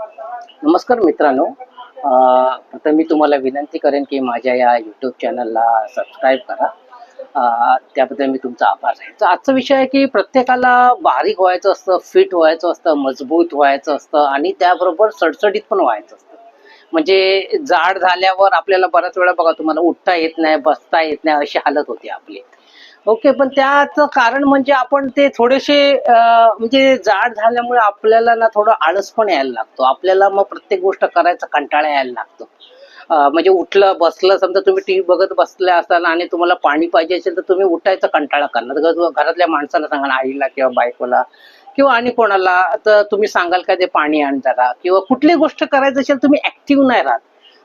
नमस्कार मित्रांनो. प्रथम मी तुम्हाला विनंती करेन की माझ्या या यूट्यूब चॅनलला सबस्क्राईब करा. त्याबद्दल मी तुमचा आभार आहे. तर आजचा विषय आहे की प्रत्येकाला बारीक व्हायचं असतं फिट व्हायचं असतं मजबूत व्हायचं असतं आणि त्याबरोबर सडसडीत पण व्हायचं असतं. म्हणजे जाड झाल्यावर आपल्याला बऱ्याच वेळा बघा तुम्हाला उठता येत नाही बसता येत नाही अशी हालत होती आपली. ओके पण त्याचं कारण म्हणजे आपण ते थोडेसे म्हणजे जाड झाल्यामुळे आपल्याला ना थोडं आळस पण यायला लागतो. आपल्याला मग प्रत्येक गोष्ट करायचा कंटाळा यायला लागतो. म्हणजे उठलं बसलं समजा तुम्ही टीव्ही बघत बसले असाल आणि तुम्हाला पाणी पाहिजे असेल तर तुम्ही उठायचा कंटाळा करणार. घरातल्या माणसाला सांगा आईला किंवा बायकोला किंवा आणि कोणाला तर तुम्ही सांगाल का ते पाणी आण जरा किंवा कुठली गोष्ट करायची असेल तुम्ही ऍक्टिव्ह नाही राहत.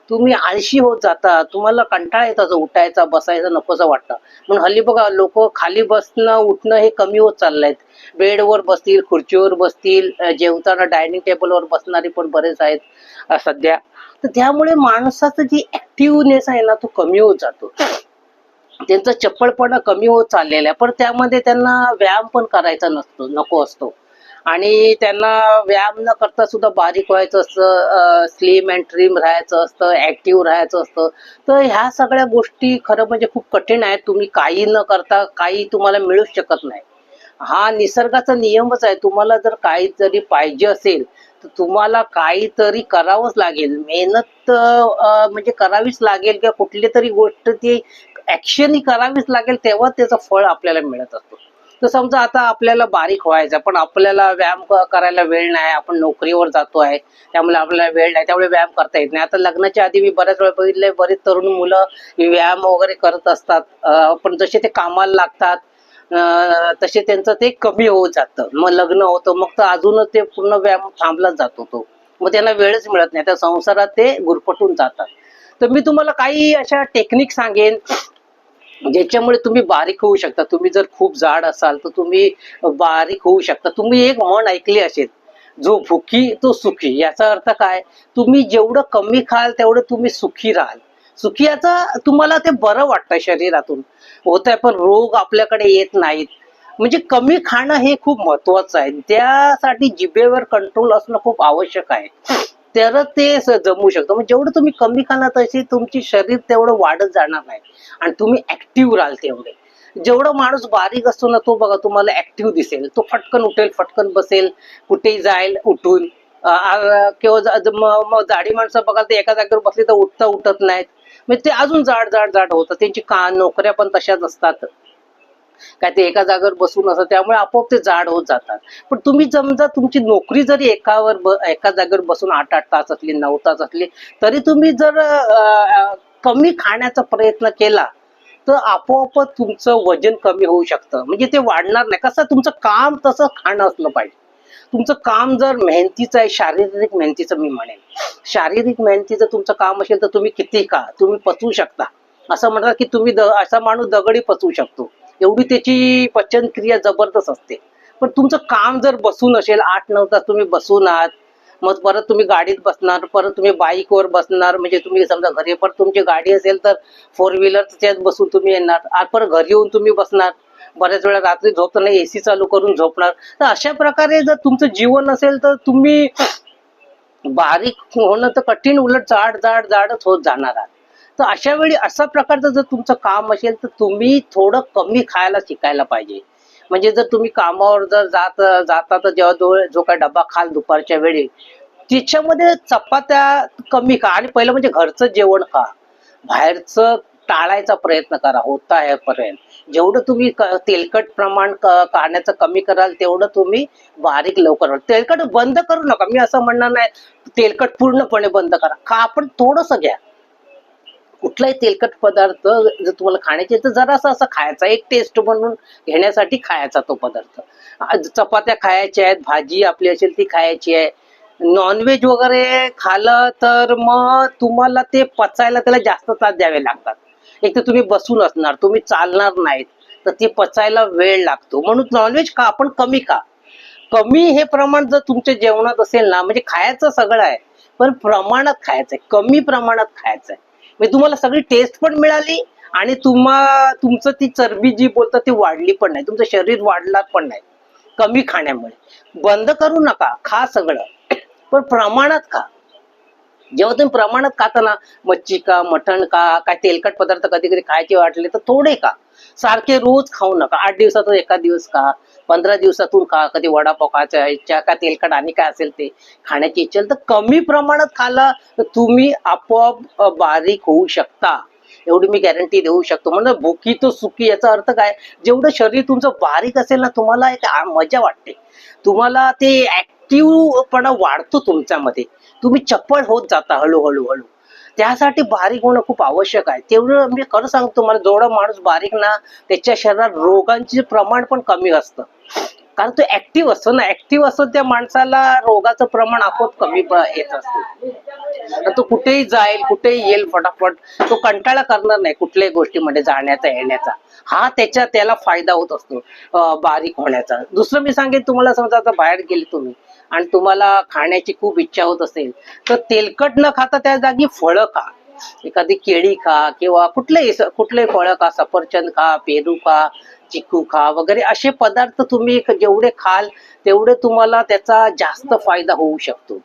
तुम्ही आळशी होत जाता तुम्हाला कंटाळा येतात उठायचा बसायचा नकोसं वाटतं. म्हणून हल्ली बघा लोक खाली बसणं उठणं हे कमी होत चाललंय. बेडवर बसतील खुर्चीवर बसतील जेवताना डायनिंग टेबलवर बसणारे पण बरेच आहेत सध्या. तर त्यामुळे माणसाचं जी ऍक्टिव्हनेस आहे ना तो कमी होत जातो. त्यांचा चप्पलपणा कमी होत चाललेला आहे. पण त्यामध्ये त्यांना व्यायाम पण करायचा नसतो नको असतो. आणि त्यांना व्यायाम न करता सुद्धा बारीक व्हायचं असतं स्लिम अँड ट्रिम राहायचं असतं ऍक्टिव्ह राहायचं असतं. तर ह्या सगळ्या गोष्टी खरं म्हणजे खूप कठीण आहेत. तुम्ही काही न करता काही तुम्हाला मिळूच शकत नाही. हा निसर्गाचा नियमच आहे. तुम्हाला जर काही जरी पाहिजे असेल तर तुम्हाला काहीतरी करावंच लागेल. मेहनत म्हणजे करावीच लागेल किंवा कुठली तरी गोष्ट ती ऍक्शन ही करावीच लागेल तेव्हा त्याचं फळ आपल्याला मिळत असतो. तर समजा आता आपल्याला बारीक व्हायचं पण आपल्याला व्यायाम करायला वेळ नाही आपण नोकरीवर जातो आहे त्यामुळे आपल्याला वेळ नाही त्यामुळे व्यायाम करता येत नाही. आता लग्नाच्या आधी मी बऱ्याच वेळा बघितले बरेच तरुण मुलं व्यायाम वगैरे करत असतात. पण जसे ते कामाला लागतात तसे त्यांचं ते कमी होत जातं. मग लग्न होतं मग तर अजूनच ते पूर्ण व्यायाम थांबलाच जातो तो. मग त्यांना वेळच मिळत नाही त्या संसारात ते गुरपटून जातात. तर मी तुम्हाला काही अशा टेक्निक सांगेन म्हणजे ज्याच्यामुळे तुम्ही बारीक होऊ शकता. तुम्ही जर खूप जाड असाल तर तुम्ही बारीक होऊ शकता. तुम्ही एक म्हण ऐकली असेल जो भुकी तो सुखी. याचा अर्थ काय? तुम्ही जेवढं कमी खाल तेवढं तुम्ही सुखी राहाल. सुखी याचा तुम्हाला ते बरं वाटतं शरीरातून. होत आहे पण रोग आपल्याकडे येत नाहीत. म्हणजे कमी खाणं हे खूप महत्वाचं आहे. त्यासाठी जिभेवर कंट्रोल असणं खूप आवश्यक आहे. तर ते जमू शकतं. मग जेवढं तुम्ही कमी खाणार तशी तुमची शरीर तेवढं वाढत जाणार नाही. आणि तुम्ही ऍक्टिव्ह राहाल तेवढे. जेवढा माणूस बारीक असतो ना तो बघा तुम्हाला ऍक्टिव्ह दिसेल. तो फटकन उठेल फटकन बसेल कुठेही जाईल उठून. किंवा मग जाडी माणसं बघाल ते एका जागेवर बसली तर उठता उठत नाहीत. म्हणजे ते अजून जाड जाड जाड होतं त्यांची का नोकऱ्या पण तशाच असतात. काय ते एका जागेवर बसून असं त्यामुळे आपोआप ते जाड होत जातात. पण तुम्ही समजा तुमची नोकरी जरी एकावर ब- एका जागेवर बसून आठ आठ तास असली नऊ तास असली तरी तुम्ही जर कमी खाण्याचा प्रयत्न केला तर आपोआपच तुमचं वजन कमी होऊ शकतं. म्हणजे ते वाढणार नाही. कसं तुमचं काम तसं खाणं असलं पाहिजे. तुमचं काम जर मेहनतीचं आहे शारीरिक मेहनतीचं मी म्हणेन. शारीरिक मेहनतीचं तुमचं काम असेल तर तुम्ही किती का तुम्ही पचवू शकता. असं म्हणतात की तुम्ही द असा माणूस दगडी पचवू शकतो. एवढी त्याची पचनक्रिया जबरदस्त असते. पण तुमचं काम जर बसून असेल आठ नऊ तास तुम्ही बसून आहात मग परत तुम्ही गाडीत बसणार परत तुम्ही बाईकवर बसणार म्हणजे तुम्ही समजा घरी परत तुमची गाडी असेल तर फोर व्हीलर त्यात बसून तुम्ही येणार आज परत घरी येऊन तुम्ही बसणार बऱ्याच वेळा रात्री झोपताना एसी चालू करून झोपणार. तर अशा प्रकारे जर तुमचं जीवन असेल तर तुम्ही बारीक होणं तर कठीण उलट जाड जाड जाडच होत जाणार आहात तर अशा वेळी असा प्रकारचं जर तुमचं काम असेल तर तुम्ही थोडं कमी खायला शिकायला पाहिजे. म्हणजे जर तुम्ही कामावर जर जात जाता तर जेव्हा जो जो काय डबा खाल दुपारच्या वेळी तिच्यामध्ये चपात्या कमी खा. आणि पहिलं म्हणजे घरचं जेवण खा. बाहेरचं टाळायचा प्रयत्न करा. होता यापर्यंत जेवढं तुम्ही तेलकट प्रमाण काढण्याचं खाण्याचं कमी कराल तेवढं तुम्ही बारीक लवकर तेलकट बंद करू नका. मी असं म्हणणार नाही तेलकट पूर्णपणे बंद करा. खा आपण थोडस घ्या. कुठलाही तेलकट पदार्थ जर तुम्हाला खाण्याचे तर जरासा असं खायचा एक टेस्ट म्हणून घेण्यासाठी खायचा तो पदार्थ. चपात्या खायच्या आहेत भाजी आपली असेल ती खायची आहे. नॉनव्हेज वगैरे खाल्लं तर मग तुम्हाला ते पचायला त्याला जास्त तास द्यावे लागतात. एक तर तुम्ही बसून असणार तुम्ही चालणार नाहीत तर ते पचायला वेळ लागतो. म्हणून नॉनव्हेज का आपण कमी खा. कमी हे प्रमाण जर तुमच्या जेवणात असेल ना म्हणजे खायचं सगळं आहे पण प्रमाणात खायचंय कमी प्रमाणात खायचंय. म्हणजे तुम्हाला सगळी टेस्ट पण मिळाली आणि तुम्हा तुमचं ती चरबी जी बोलतात ती वाढली पण नाही. तुमचं शरीर वाढला पण नाही. कमी खाण्यामुळे. बंद करू नका. खा सगळं. पण प्रमाणात खा. जेव्हा तुम्ही प्रमाणात खाता ना मच्छी का मटण का काय तेलकट पदार्थ कधी कधी खायचे वाटले तर थोडे का सारखे रोज खाऊ नका. आठ दिवसातून एका दिवस खा. पंधरा दिवसातून खा. कधी वडापाव खायचा इच्छा का तेलकट आणि काय असेल ते खाण्याची इच्छा तर कमी प्रमाणात खाला तर तुम्ही आपोआप बारीक होऊ शकता. एवढी मी गॅरंटी देऊ शकतो. म्हणजे भुकी तो सुखी याचा अर्थ काय? जेवढं शरीर तुमचं बारीक असेल ना तुम्हाला एक मजा वाटते. तुम्हाला ते ऍक्टिव्हपणा वाढतो तुमच्यामध्ये. तुम्ही चप्पळ होत जाता हळूहळू हळू. त्यासाठी बारीक होणं खूप आवश्यक आहे. तेवढं मी खरं सांगतो मला जेवढा माणूस बारीक ना त्याच्या शरीरात रोगांचे प्रमाण पण कमी असतं. कारण तो ऍक्टिव्ह असतो ना ऍक्टिव्ह असतो त्या माणसाला रोगाचं प्रमाण आपोआप कमी येत असतं. तो कुठेही जाईल कुठेही येईल फटाफट तो कंटाळा करणार नाही कुठल्याही गोष्टीमध्ये जाण्याचा येण्याचा. हा त्याच्या त्याला फायदा होत असतो बारीक होण्याचा. दुसरं मी सांगेन तुम्हाला समजा आता बाहेर गेले तुम्ही. आणि तुम्हाला खाण्याची खूप इच्छा होत असेल तर तेलकट न खाता त्या जागी फळं खा. एखादी केळी खा किंवा कुठलेही कुठले फळं खा सफरचंद खा पेरू खा चिकू खा वगैरे असे पदार्थ तुम्ही जेवढे खाल तेवढे तुम्हाला त्याचा जास्त फायदा होऊ शकतो.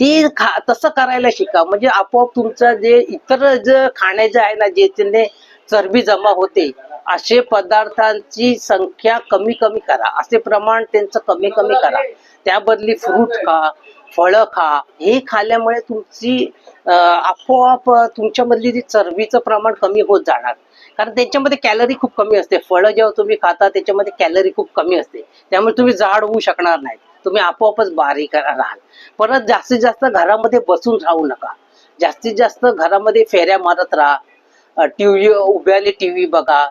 ते खा तसं करायला शिका. म्हणजे आपोआप तुमचं जे इतर जे खाण्याचे आहे ना जे त्याने चरबी जमा होते असे पदार्थांची संख्या कमी कमी करा. असे प्रमाण त्यांचं कमी कमी करा. त्या बदली फ्रूट खा फळं खा हे खाल्ल्यामुळे तुमची आपोआप तुमच्यामधली जी चरबीचं प्रमाण कमी होत जाणार. कारण त्याच्यामध्ये कॅलरी खूप कमी असते. फळं जेव्हा तुम्ही खाता त्याच्यामध्ये कॅलरी खूप कमी असते. त्यामुळे तुम्ही जाड होऊ शकणार नाही. तुम्ही आपोआपच बारीक राहाल. परत जास्तीत जास्त घरामध्ये बसून राहू नका. जास्तीत जास्त घरामध्ये फेऱ्या मारत राहा. टीव्ही उभ्याने टीव्ही बघा.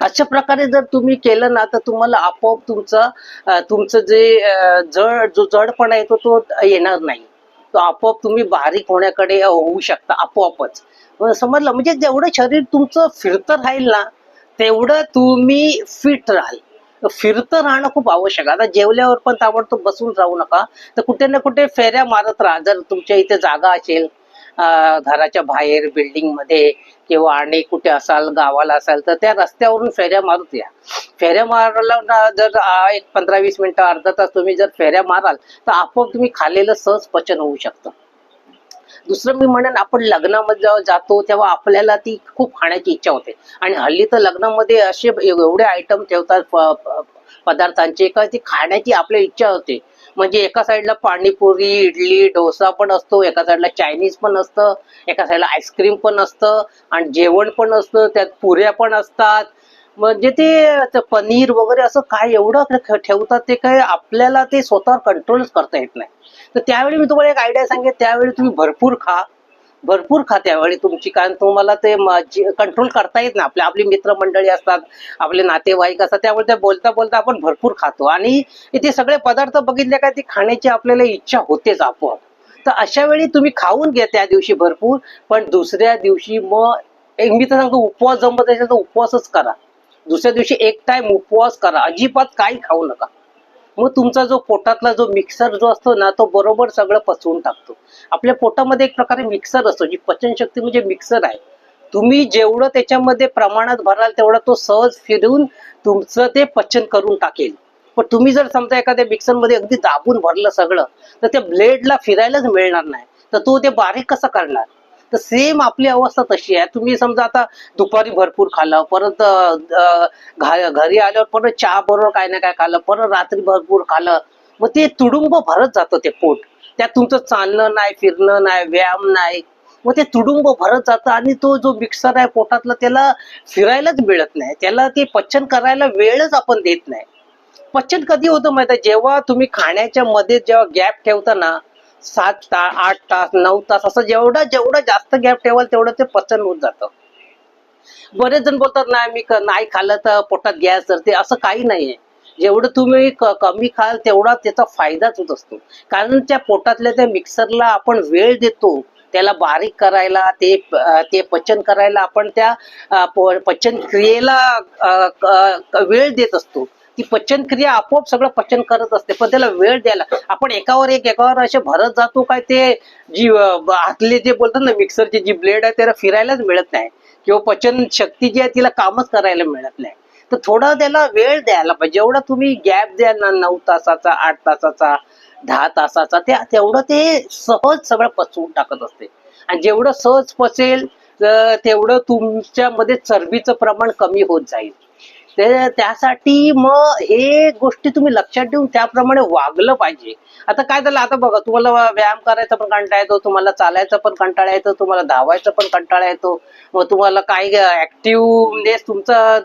अशा प्रकारे जर तुम्ही केलं ना तर तुम्हाला आपोआप तुमचं तुमचं जे जड जो जडपणा येतो तो येणार नाही. तो आपोआप तुम्ही बारीक होण्याकडे होऊ शकता आपोआपच. समजलं? म्हणजे जेवढं शरीर तुमचं फिरतं राहील ना तेवढं तुम्ही फिट राहाल. फिरतं राहणं खूप आवश्यक आहे. आता जेवल्यावर पण ताबडतोब बसून राहू नका. तर कुठे ना कुठे फेऱ्या मारत राहा. जर तुमच्या इथे जागा असेल घराच्या बाहेर बिल्डिंगमध्ये किंवा आणि कुठे असाल गावाला असाल तर त्या रस्त्यावरून फेऱ्या मारत या. फेऱ्या मारायला जर एक पंधरा वीस मिनिटं अर्धा तास तुम्ही जर फेऱ्या माराल तर आपोआप तुम्ही खाल्लेलं सहज पचन होऊ शकतं. दुसरं मी म्हणेन आपण लग्नामध्ये जेव्हा जातो तेव्हा आपल्याला ती खूप खाण्याची इच्छा होते. आणि हल्ली तर लग्नामध्ये असे एवढे आयटम ठेवतात पदार्थांचे का ती खाण्याची आपल्या इच्छा होते. म्हणजे एका साईडला पाणीपुरी इडली डोसा पण असतो एका साईडला चायनीज पण असतं एका साईडला आईस्क्रीम पण असतं आणि जेवण पण असतं त्यात पुऱ्या पण असतात. म्हणजे ते पनीर वगैरे असं काय एवढं ठेवतात ते काय आपल्याला ते स्वतःवर कंट्रोलच करता येत नाही. तर त्यावेळी मी तुम्हाला एक आयडिया सांगेन त्यावेळी तुम्ही भरपूर खा. भरपूर खा त्यावेळी तुमची कारण तुम्हाला ते कंट्रोल करता येत नाही. आपल्या आपली मित्रमंडळी असतात आपले नातेवाईक असतात त्यामुळे ते बोलता बोलता आपण भरपूर खातो. आणि ते सगळे पदार्थ बघितले का ते खाण्याची आपल्याला इच्छा होतेच आपोआप. तर अशा वेळी तुम्ही खाऊन घ्या त्या दिवशी भरपूर पण दुसऱ्या दिवशी मग एक मी तर सांगतो उपवास जमत असेल तर उपवासच करा. दुसऱ्या दिवशी एक टाइम उपवास करा. अजिबात काही खाऊ नका. मग तुमचा जो पोटातला जो मिक्सर जो असतो ना तो बरोबर सगळं पचवून टाकतो. आपल्या पोटामध्ये एक प्रकारे मिक्सर असतो जी पचनशक्ती म्हणजे मिक्सर आहे. तुम्ही जेवढं त्याच्यामध्ये प्रमाणात भराल तेवढं तो सहज फिरून तुमचं ते पचन करून टाकेल. पण तुम्ही जर समजा एखाद्या मिक्सरमध्ये अगदी दाबून भरलं सगळं तर त्या ब्लेडला फिरायलाच मिळणार नाही. तर तो ते बारीक कसं करणार? तर सेम आपली अवस्था तशी आहे. तुम्ही समजा आता दुपारी भरपूर खाल्लं परत घरी आल्यावर परत चहा बरोबर काय ना काय खाल्लं परत रात्री भरपूर खाल्लं मग ते तुडुंब भरत जातं ते पोट. त्यात तुमचं चालणं नाही फिरणं नाही व्यायाम नाही मग ते तुडुंब भरत जातं आणि तो जो मिक्सर आहे पोटातला त्याला फिरायलाच मिळत नाही. त्याला ते पचन करायला वेळच आपण देत नाही. पचन कधी होतं माहिती आहे? जेव्हा तुम्ही खाण्याच्या मध्ये जेव्हा गॅप ठेवता ना सात तास आठ तास नऊ तास असं जेवढा जेवढा जास्त गॅप ठेवाल तेवढं ते पचन होत जातं. बरेच जण बोलतात नाही मी नाही खाल्लं तर पोटात गॅस धरते असं काही नाहीये. जेवढं तुम्ही कमी खाल तेवढा त्याचा फायदाच होत असतो. कारण त्या पोटातल्या त्या मिक्सरला आपण वेळ देतो. त्याला बारीक करायला ते ते पचन करायला आपण त्या पचन क्रियेला वेळ देत असतो. ती पचनक्रिया आपोआप सगळं पचन करत असते. पण त्याला वेळ द्यायला आपण एकावर एक एकावर असे भरत जातो काय ते जी हातले आतले जे बोलतात ना मिक्सरची जी ब्लेड आहे त्याला फिरायलाच मिळत नाही. किंवा पचन शक्ती जी आहे तिला कामच करायला मिळत नाही. तर थोडा त्याला वेळ द्यायला पाहिजे. जेवढा तुम्ही गॅप द्या ना नऊ तासाचा आठ तासाचा दहा तासाचा ते तेवढं ते सहज सगळं पचवून टाकत असते. आणि जेवढं सहज पचेल तेवढं तुमच्यामध्ये चरबीचं प्रमाण कमी होत जाईल. ते त्यासाठी मग हे गोष्टी तुम्ही लक्षात ठेवून त्याप्रमाणे वागलं पाहिजे. आता काय झालं आता बघा तुम्हाला व्यायाम करायचा पण कंटाळा येतो तुम्हाला चालायचा पण कंटाळा येतो तुम्हाला धावायचा पण कंटाळा येतो मग तुम्हाला काय ऍक्टिव्हनेस तुमचा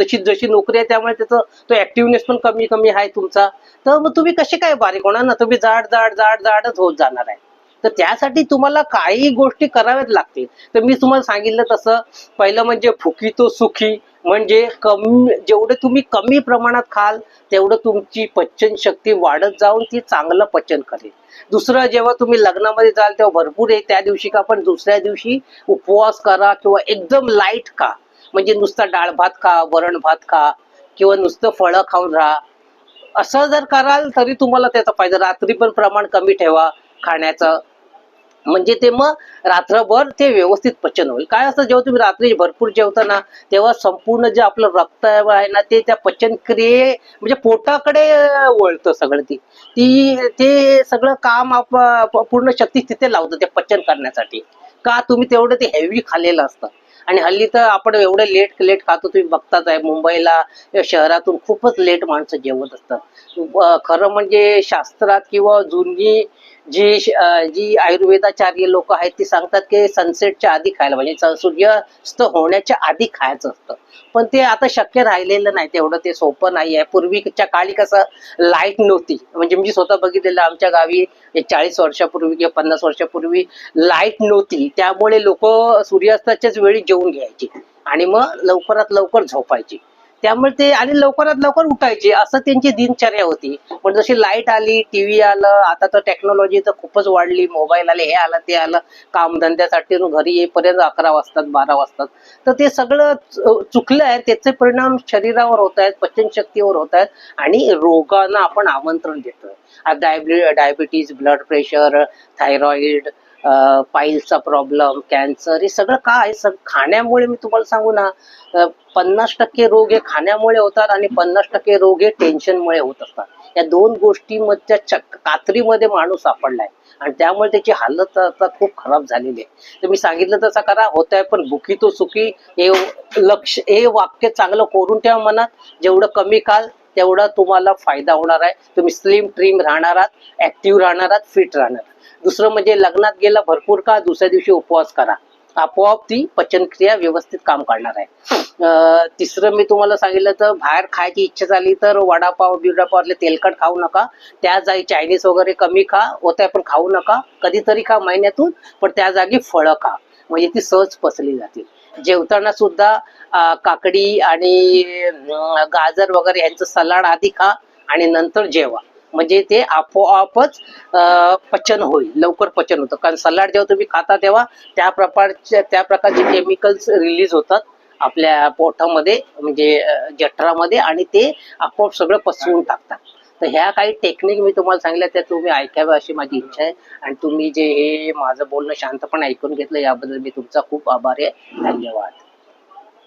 तशी जशी नोकरी आहे त्यामुळे त्याचं तो ऍक्टिव्हनेस पण कमी कमी आहे तुमचा. तर मग तुम्ही कसे काय बारीक होणार ना तुम्ही जाड जाड जाड जाडच होत जाणार आहे. तर त्यासाठी तुम्हाला काही गोष्टी कराव्याच लागतील. तर मी तुम्हाला सांगितलं तसं पहिलं म्हणजे फुकी तो सुखी म्हणजे कमी जेवढे तुम्ही कमी प्रमाणात खाल तेवढं तुमची पचन शक्ती वाढत जाऊन ती चांगलं पचन करेल. दुसरं जेव्हा तुम्ही लग्नामध्ये जाल तेव्हा भरपूर आहे. त्या दिवशी का पण दुसऱ्या दिवशी उपवास करा किंवा एकदम लाइट खा. म्हणजे नुसता डाळ भात खा वरण भात खा किंवा नुसतं फळं खाऊन राहा. असं जर कराल तरी तुम्हाला त्याचा फायदा. रात्री पण प्रमाण कमी ठेवा खाण्याचं. म्हणजे ते मग रात्रभर ते व्यवस्थित पचन होईल. काय असतं जेव्हा तुम्ही रात्री भरपूर जेवता ना तेव्हा संपूर्ण जे आपलं रक्त आहे ना ते त्या पचन क्रिये म्हणजे पोटाकडे वळतं सगळं ती. ती ते सगळं काम आप पूर्ण शक्ती तिथे लावतं ते पचन करण्यासाठी. का तुम्ही तेवढं ते हेवी खाल्लेलं असतं. आणि हल्ली तर आपण एवढं लेट लेट खातो तुम्ही बघताच आहे मुंबईला या शहरातून खूपच लेट माणसं जेवत असतात. खरं म्हणजे शास्त्रात किंवा जुनी जी जी आयुर्वेदाचार्य लोक आहेत ती सांगतात की सनसेटच्या आधी खायला म्हणजे सूर्यास्त होण्याच्या आधी खायचं असतं. पण ते आता शक्य राहिलेलं नाही तेवढं ते सोपं नाही आहे पूर्वीच्या काळी कसं लाइट नव्हती. म्हणजे मी स्वतः बघितलेलं आमच्या गावी चाळीस वर्षापूर्वी किंवा पन्नास वर्षापूर्वी लाइट नव्हती. त्यामुळे लोक सूर्यास्ताच्याच वेळी जेवून घ्यायचे आणि मग लवकरात लवकर झोपायची. त्यामुळे ते आणि लवकरात लवकर उठायचे असं त्यांची दिनचर्या होती. पण जशी लाइट आली टीव्ही आलं आता तर टेक्नॉलॉजी तर खूपच वाढली मोबाईल आले हे आलं ते आलं. कामधंद्यासाठी घरी येईपर्यंत अकरा वाजतात बारा वाजतात. तर ते सगळं चुकलं आहे त्याचे परिणाम शरीरावर होत आहेत पचनशक्तीवर होत आहेत आणि रोगांना आपण आमंत्रण देतोय. डायबि डायबिटीज ब्लड प्रेशर थायरॉइड पाईलचा प्रॉब्लेम कॅन्सर हे सगळं काय सग खाण्यामुळे मी तुम्हाला सांगू ना पन्नास टक्के रोग हे खाण्यामुळे होतात आणि पन्नास टक्के रोग हे टेन्शनमुळे होत असतात. या दोन गोष्टीमधच्या चक कात्रीमध्ये माणूस सापडलाय. आणि त्यामुळे त्याची हालत आता खूप खराब झालेली आहे. तर मी सांगितलं तसा करा होत आहे पण भुकी तो सुखी हे लक्ष हे वाक्य चांगलं कोरून ठेवा मनात. जेवढं कमी काल तेवढा तुम्हाला फायदा होणार आहे. तुम्ही स्लिम ट्रिम राहणार आहात ऍक्टिव्ह राहणार आहात फिट राहणार दुसरं म्हणजे लग्नात गेला भरपूर का दुसऱ्या दिवशी उपवास करा. आपोआप ती पचनक्रिया व्यवस्थित काम करणार आहे. तिसरं मी तुम्हाला सांगितलं तर बाहेर खायची इच्छा झाली तर वडापाव बिडापावले तेलकट खाऊ नका. त्या जागी चायनीज वगैरे कमी खा होत्या पण खाऊ नका. कधीतरी खा महिन्यातून पण त्या जागी फळं खा. म्हणजे ती सहज पचली जातील. जेवताना सुद्धा काकडी आणि गाजर वगैरे यांचं सलाड आधी खा आणि नंतर जेवा. म्हणजे ते आपोआपच अं, पचन होईल लवकर पचन होतं. कारण सलाड जेव्हा तुम्ही खाता तेव्हा त्या प्रकारच्या त्या प्रकारचे केमिकल्स रिलीज होतात आपल्या पोटामध्ये म्हणजे जठरामध्ये आणि ते आपोआप सगळं पसरून टाकतात. तर ह्या काही टेक्निक मी तुम्हाला सांगितल्या त्या तुम्ही ऐकाव्या अशी माझी इच्छा आहे. आणि तुम्ही जे हे माझं बोलणं शांतपणे ऐकून घेतलं याबद्दल मी तुमचा खूप आभारी आहे. धन्यवाद.